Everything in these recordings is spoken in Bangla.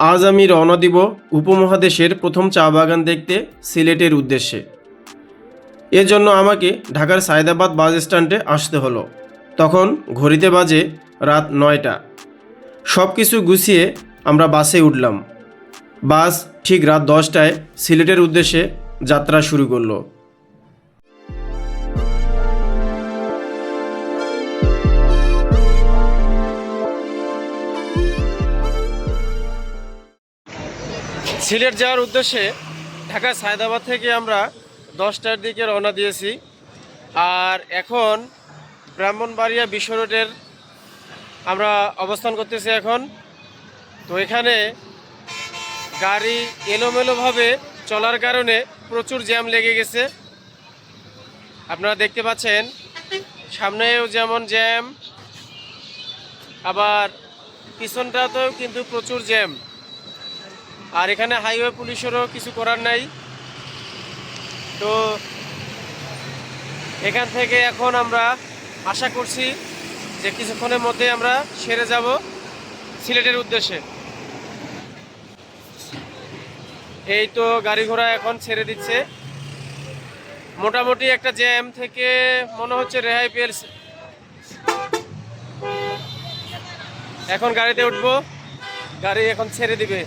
আজ আমি রওনা দিব উপমহাদেশের প্রথম চা বাগান দেখতে সিলেটের উদ্দেশ্যে। এর জন্য আমাকে ঢাকার সায়দাবাদ বাস স্ট্যান্ডে আসতে হলো। তখন ঘড়িতে বাজে রাত নয়টা। সব কিছু গুছিয়ে আমরা বাসে উঠলাম। বাস ঠিক রাত দশটায় সিলেটের উদ্দেশ্যে যাত্রা শুরু করল। সিলেট যাওয়ার উদ্দেশ্যে ঢাকা সায়দাবাদ থেকে আমরা দশটার দিকে রওনা দিয়েছি। আর এখন ব্রাহ্মণবাড়িয়া বিশ্ব রোডের আমরা অবস্থান করতেছি এখন। তো এখানে গাড়ি এলোমেলোভাবে চলার কারণে প্রচুর জ্যাম লেগে গেছে। আপনারা দেখতে পাচ্ছেন, সামনেও যেমন জ্যাম, আবার পিছনটাতেও কিন্তু প্রচুর জ্যাম। আর এখানে হাইওয়ে পুলিশেরও কিছু করার নাই। তো এখান থেকে এখন আমরা আশা করছি যে কিছুক্ষণের মধ্যে আমরা সেরে যাব সিলেটের উদ্দেশ্যে। এই তো গাড়ি ঘোড়া এখন ছেড়ে দিচ্ছে। মোটামুটি একটা জ্যাম থেকে মনে হচ্ছে রেহাই পেয়েছে। এখন গাড়িতে উঠবো, গাড়ি এখন ছেড়ে দিবে।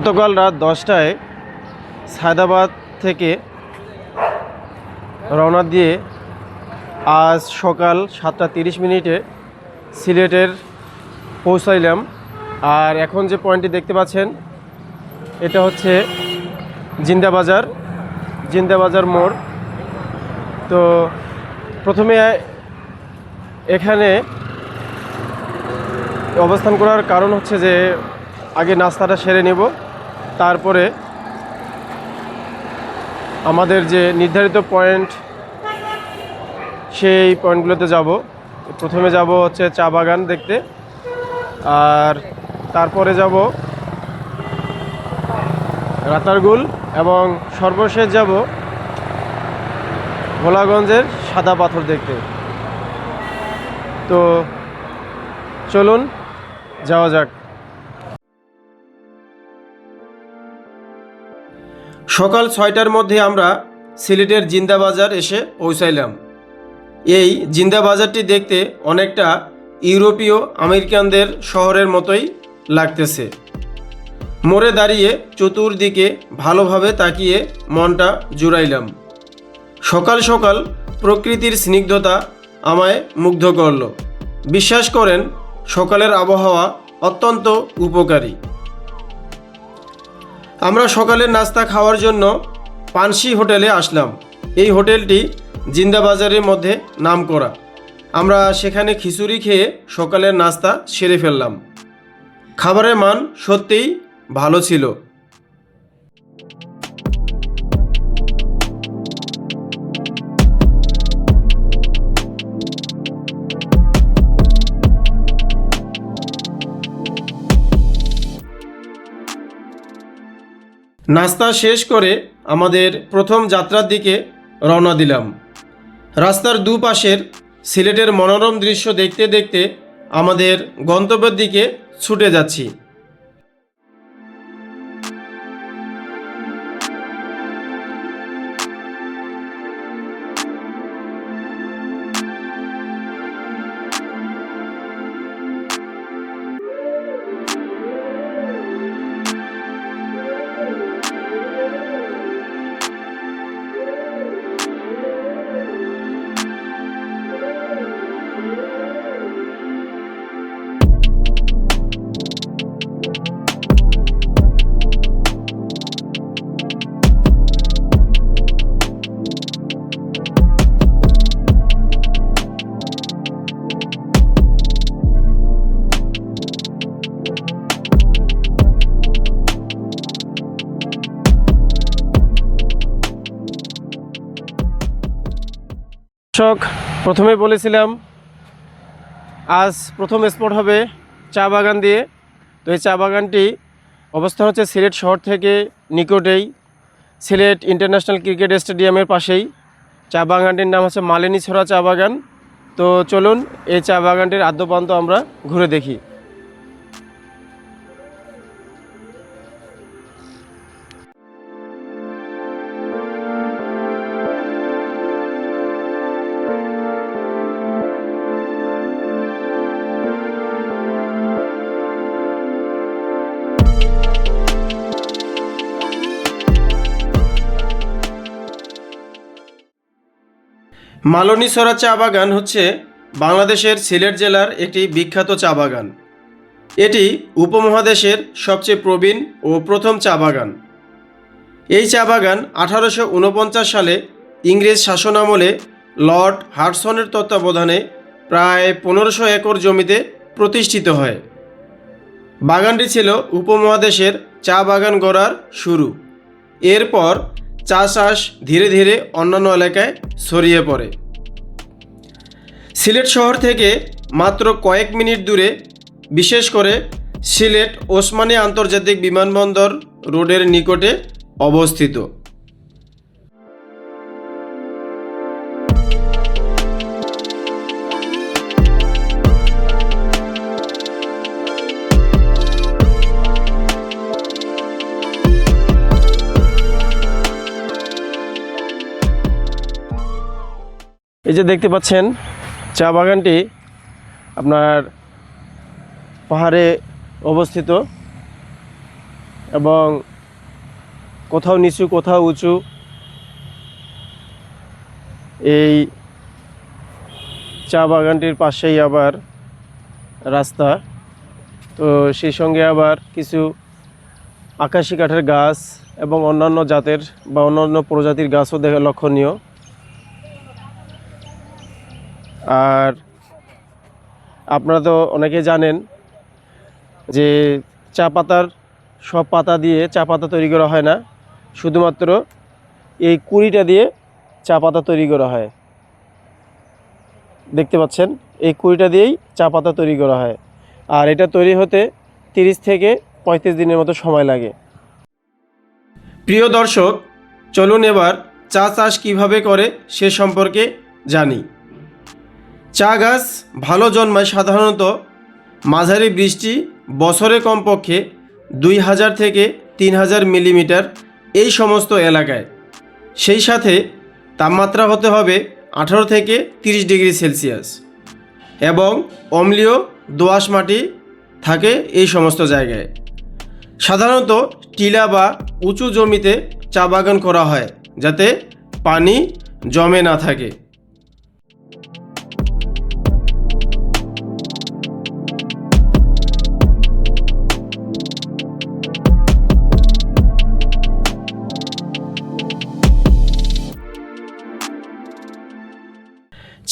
গতকাল রাত দশটায় সায়দাবাদ থেকে রওনা দিয়ে আজ সকাল সাতটা তিরিশ মিনিটে সিলেটের পৌঁছাইলাম। আর এখন যে পয়েন্টটি দেখতে পাচ্ছেন, এটা হচ্ছে জিন্দাবাজার জিন্দাবাজার মোড়। তো প্রথমে এখানে অবস্থান করার কারণ হচ্ছে যে আগে নাস্তাটা সেরে নেব। তারপরে আমাদের যে নির্ধারিত পয়েন্ট, সেই পয়েন্টগুলোতে যাব। প্রথমে যাব হচ্ছে চা বাগান দেখতে, আর তারপরে যাব রাতারগুল এবং সর্বশেষ যাব ভোলাগঞ্জের সাদা পাথর দেখতে। তো চলুন, যাওয়া যাক। সকাল ছয়টার মধ্যে আমরা সিলেটের জিন্দাবাজার এসে পৌঁছাইলাম। এই জিন্দাবাজারটি দেখতে অনেকটা ইউরোপীয় আমেরিকানদের শহরের মতোই লাগতেছে। মোড়ে দাঁড়িয়ে চতুর্দিকে ভালোভাবে তাকিয়ে মনটা জুড়াইলাম। সকাল সকাল প্রকৃতির স্নিগ্ধতা আমায় মুগ্ধ করল। বিশ্বাস করেন, সকালের আবহাওয়া অত্যন্ত উপকারী। আমরা সকালের নাস্তা খাওয়ার জন্য পানসি হোটেলে আসলাম। এই হোটেলটি জিন্দাবাজারের মধ্যে নাম করা আমরা সেখানে খিচুড়ি খেয়ে সকালের নাস্তা সেরে ফেললাম। খাবারের মান সত্যিই ভালো ছিল। নাস্তা শেষ করে আমাদের প্রথম যাত্রার দিকে রওনা দিলাম। রাস্তার দুপাশের সিলেটের মনোরম দৃশ্য দেখতে দেখতে আমাদের গন্তব্যের দিকে ছুটে যাচ্ছি। দর্শক, প্রথমে বলেছিলাম, আজ প্রথম স্পট হবে চা বাগান দিয়ে। তো এই চা বাগানটি অবস্থান হচ্ছে সিলেট শহর থেকে নিকটেই, সিলেট ইন্টারন্যাশনাল ক্রিকেট স্টেডিয়ামের পাশেই। চা বাগানটির নাম হচ্ছে মালিনী ছড়া চা বাগান। তো চলুন, এই চা বাগানটির আদ্যপ্রান্ত আমরা ঘুরে দেখি। মালনীসরা চা বাগান হচ্ছে বাংলাদেশের সিলেট জেলার একটি বিখ্যাত চা বাগান। এটি উপমহাদেশের সবচেয়ে প্রবীণ ও প্রথম চা বাগান। এই চা বাগান আঠারোশো উনপঞ্চাশ সালে ইংরেজ শাসনামলে লর্ড হার্টসনের তত্ত্বাবধানে প্রায় পনেরোশো একর জমিতে প্রতিষ্ঠিত হয়। বাগানটি ছিল উপমহাদেশের চা বাগান গড়ার শুরু। এরপর চা চাষ ধীরে ধীরে অন্যান্য এলাকায় ছড়িয়ে পড়ে। সিলেট শহর থেকে মাত্র কয়েক মিনিট দূরে, বিশেষ করে সিলেট ওসমানী আন্তর্জাতিক বিমানবন্দর রোডের নিকটে অবস্থিত। এই যে দেখতে পাচ্ছেন, চা বাগানটি আপনার পাহাড়ে অবস্থিত এবং কোথাও নিচু, কোথাও উঁচু এই চা বাগানটির পাশেই আবার রাস্তা। তো সেই সঙ্গে আবার কিছু আকাশি কাঠের গাছ এবং অন্যান্য জাতের বা অন্যান্য প্রজাতির গাছও দেখা, লক্ষণীয়। আর আপনারা তো অনেকে জানেন যে চা পাতার সব পাতা দিয়ে চা পাতা তৈরি করা হয় না। শুধুমাত্র এই কুড়িটা দিয়ে চা পাতা তৈরি করা হয়। দেখতে পাচ্ছেন? এই কুড়িটা দিয়েই চা পাতা তৈরি করা হয়। আর এটা তৈরি হতে তিরিশ থেকে পঁয়ত্রিশ দিনের মতো সময় লাগে। প্রিয় দর্শক, চলুন এবার চা চাষ কীভাবে করে সে সম্পর্কে জানি। চা গাছ ভালো জন্মায় সাধারণত মাঝারি বৃষ্টি, বছরে কমপক্ষে দুই হাজার থেকে তিন হাজার মিলিমিটার এই সমস্ত এলাকায়। সেই সাথে তাপমাত্রা হতে হবে আঠারো থেকে তিরিশ ডিগ্রি সেলসিয়াস এবং অম্লীয় দোআঁশ মাটি থাকে এই সমস্ত জায়গায়। সাধারণত টিলা বা উঁচু জমিতে চা বাগান করা হয় যাতে পানি জমে না থাকে।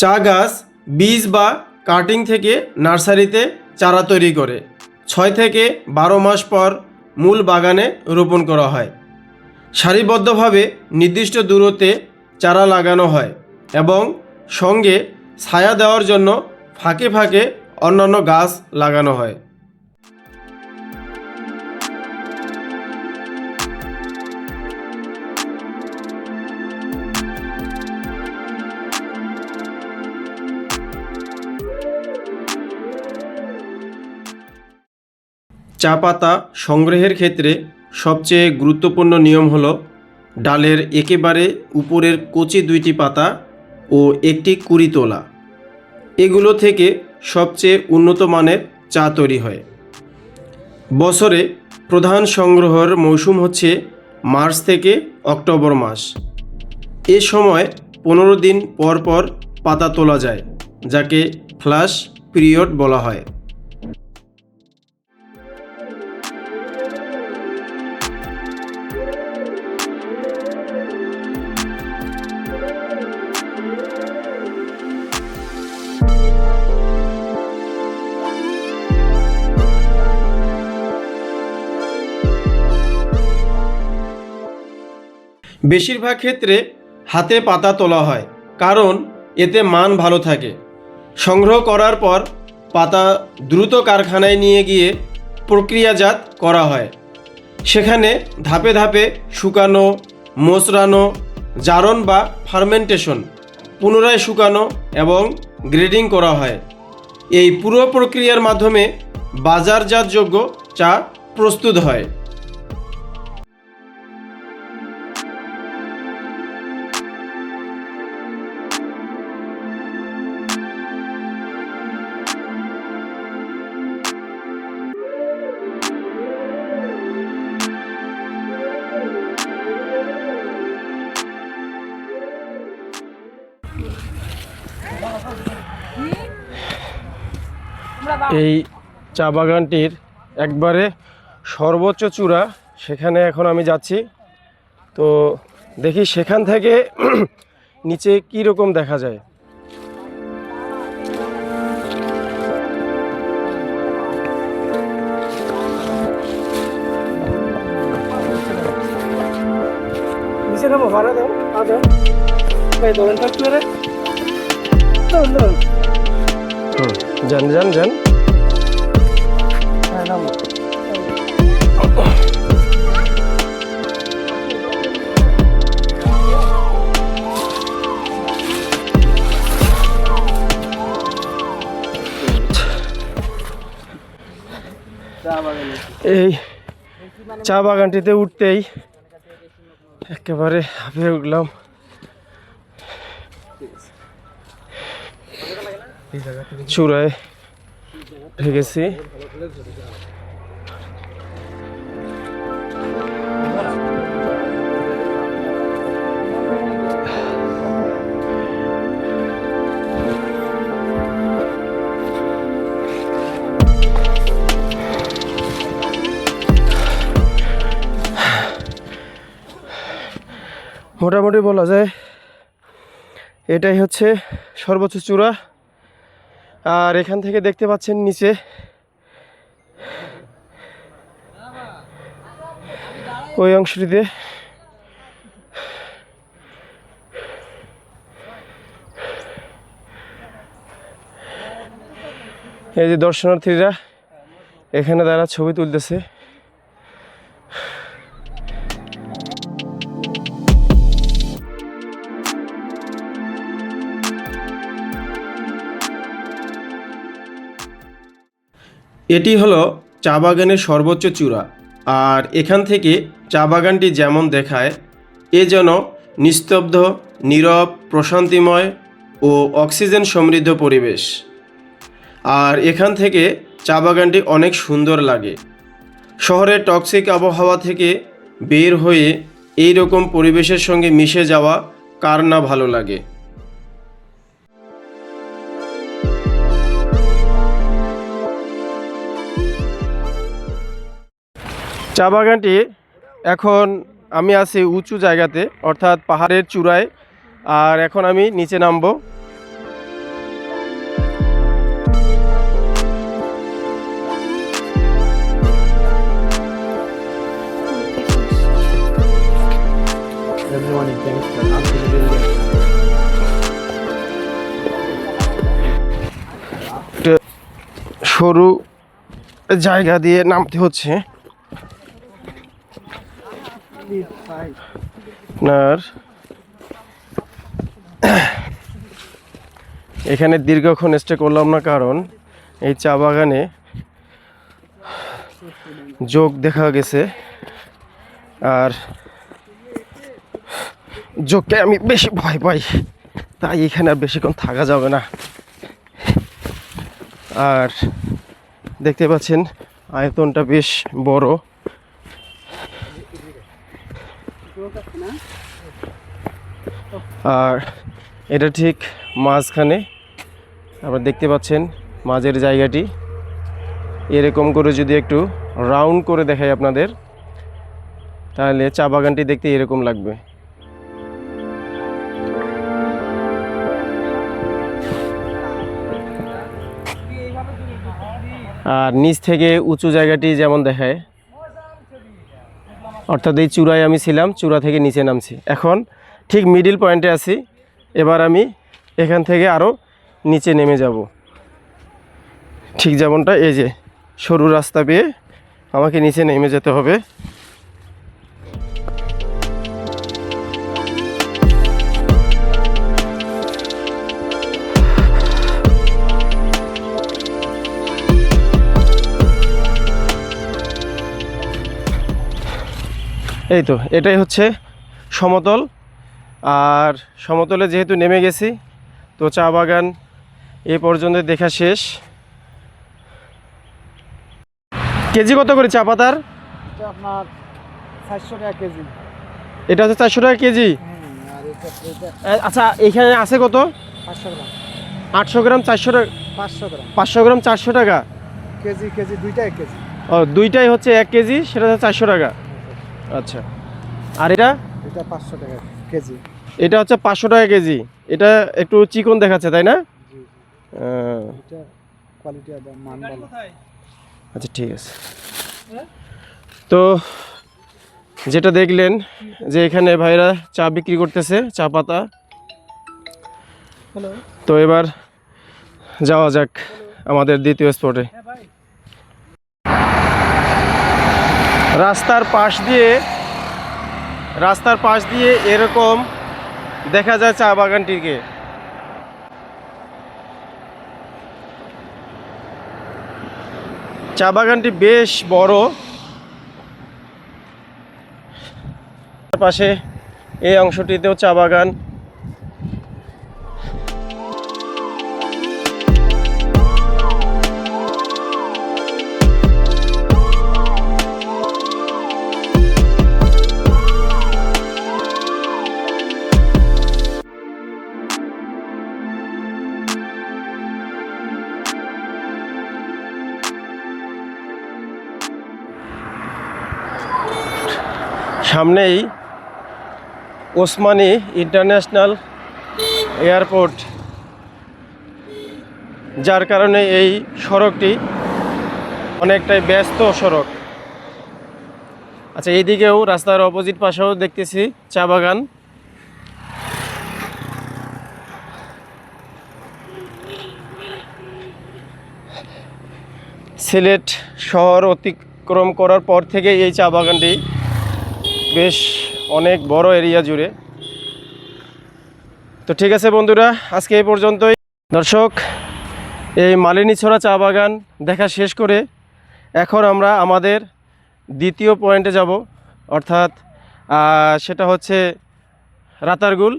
চা গাছ, বীজ বা কাটিং থেকে নার্সারিতে চারা তৈরি করে। ছয় থেকে বারো মাস পর মূল বাগানে রোপণ করা হয়। সারিবদ্ধভাবে নির্দিষ্ট দূরত্বে চারা লাগানো হয় এবং সঙ্গে ছায়া দেওয়ার জন্য ফাঁকে ফাঁকে অন্যান্য গাছ লাগানো হয়। চা পাতা সংগ্রহের ক্ষেত্রে সবচেয়ে গুরুত্বপূর্ণ নিয়ম হল ডালের একেবারে উপরের কচি দুইটি পাতা ও একটি কুড়ি তোলা। এগুলো থেকে সবচেয়ে উন্নত মানের চা তৈরি হয়। বছরে প্রধান সংগ্রহের মৌসুম হচ্ছে মার্চ থেকে অক্টোবর মাস। এ সময় পনেরো দিন পর পর পাতা তোলা যায়, যাকে ফ্লাশ পিরিয়ড বলা হয়। বেশিরভাগ ক্ষেত্রে হাতে পাতা তোলা হয়, কারণ এতে মান ভালো থাকে। সংগ্রহ করার পর পাতা দ্রুত কারখানায় নিয়ে গিয়ে প্রক্রিয়াজাত করা হয়। সেখানে ধাপে ধাপে শুকানো মোচড়ানো জারণ বা ফার্মেন্টেশন পুনরায় শুকানো এবং গ্রেডিং করা হয়। এই পুরো প্রক্রিয়ার মাধ্যমে বাজারজাতযোগ্য চা প্রস্তুত হয়। এই চা বাগানটির একবারে সর্বোচ্চ চূড়া। সেখানে এখন আমি যাচ্ছি। তো দেখি সেখান থেকে নিচে কি রকম দেখা যায়। নিচে নামো ভাড়া দাও ভাই যান যান যান। বাগানে এই চা বাগানটিতে উঠতেই একেবারে হাঁপিয়ে উঠলাম। চূড়ায় ঢেকেছি মোটামুটি বলা যায় এটাই হচ্ছে সর্বোচ্চ চূড়া। আর এখান থেকে দেখতে পাচ্ছেন নিচে। ওই অংশটিতে এই যে দর্শনার্থীরা এখানে তারা ছবি তুলতেছে। এটি হলো চা বাগানের সর্বোচ্চ চূড়া। আর এখান থেকে চা বাগানটি যেমন দেখায়, এ যেন নিস্তব্ধ, নীরব, প্রশান্তিময় ও অক্সিজেন সমৃদ্ধ পরিবেশ। আর এখান থেকে চা বাগানটি অনেক সুন্দর লাগে। শহরের টক্সিক আবহাওয়া থেকে বের হয়ে এই রকম পরিবেশের সঙ্গে মিশে যাওয়া কার না ভালো লাগে? চা বাগানটি এখন আমি আছি উঁচু জায়গাতে, অর্থাৎ পাহাড়ের চূড়ায়, আর এখন আমি নিচে নামবো. সরু জায়গা দিয়ে নামতে হচ্ছে আপনার এখানে দীর্ঘক্ষণ স্টে করলাম না, কারণ এই চা বাগানে যোগ দেখা গেছে। আর যোগকে আমি বেশি ভয় পাই, তাই এখানে আর বেশিক্ষণ থাকা যাবে না। আর দেখতে পাচ্ছেন, আয়তনটা বেশ বড়। আর এটা ঠিক মাঝখানে আপনারা দেখতে পাচ্ছেন মাঝের জায়গাটি। এরকম করে যদি একটু রাউন্ড করে দেখাই আপনাদের, তাহলে চা বাগানটি দেখতে এরকম লাগবে। আর নিচ থেকে উঁচু জায়গাটি যেমন দেখায় অর্থাৎ এই চূড়ায় আমি ছিলাম, চূড়া থেকে নিচে নামছি। এখন ঠিক মিডিল পয়েন্টে আছি। এবার আমি এখান থেকে আরও নিচে নেমে যাব। ঠিক যেমনটা এই যে সরু রাস্তা পেয়ে আমাকে নিচে নেমে যেতে হবে। এই তো এটাই হচ্ছে সমতল। আর সমতলে যেহেতু নেমে গেছি তো চা বাগান এ পর্যন্ত দেখা শেষ। কেজি কত করে চা পাতার? এটা হচ্ছে চারশো টাকা কেজি? আচ্ছা এখানে আছে কত? আটশো গ্রাম চারশো টাকা পাঁচশো গ্রাম। চারশো টাকা? কেজি কেজি দুইটা এক কেজি। ও দুইটাই হচ্ছে এক কেজি সেটা হচ্ছে চারশো টাকা। আচ্ছা। আর এটা? এটা পাঁচশো টাকা কেজি। এটা হচ্ছে পাঁচশো টাকা কেজি। এটা একটু চিকন দেখাচ্ছে তাই না? এটা কোয়ালিটি মান ভালো। আচ্ছা ঠিক আছে। তো যেটা দেখলেন যে এখানে ভাইরা চা বিক্রি করতেছে চা পাতা। তো এবার যাওয়া যাক আমাদের দ্বিতীয় স্পটে হ্যাঁ ভাই রাস্তার পাশ দিয়ে, রাস্তার পাশ দিয়ে এরকম দেখা যায় চা বাগানটিকে। চা বাগানটি বেশ বড়। পাশে এই অংশটিতেও চা বাগান। সামনেই ওসমানী ইন্টারন্যাশনাল এয়ারপোর্ট, যার কারণে এই সড়কটি অনেকটাই ব্যস্ত সড়ক। আচ্ছা এইদিকেও রাস্তার অপোজিট পাশেও দেখতেছি চা বাগান। সিলেট শহর অতিক্রম করার পর থেকে এই চা বাগানটি বেশ অনেক বড় এরিয়া জুড়ে। তো ঠিক আছে বন্ধুরা, আজকে এই পর্যন্তই। দর্শক, এই মালিনীছড়া চা বাগান দেখা শেষ করে এখন আমরা আমাদের দ্বিতীয় পয়েন্টে যাব। অর্থাৎ সেটা হচ্ছে রাতারগুল।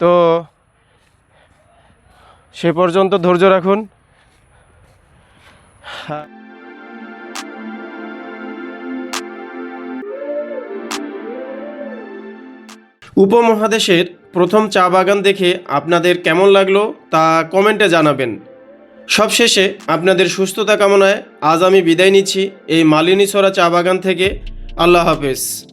তো সে পর্যন্ত ধৈর্য রাখুন। উপমহাদেশের প্রথম চা বাগান দেখে আপনাদের কেমন লাগল তা কমেন্টে জানাবেন। সবশেষে আপনাদের সুস্থতা কামনায় আজ আমি বিদায় নিচ্ছি এই মালিনীছড়া চা বাগান থেকে। আল্লাহ হাফেজ।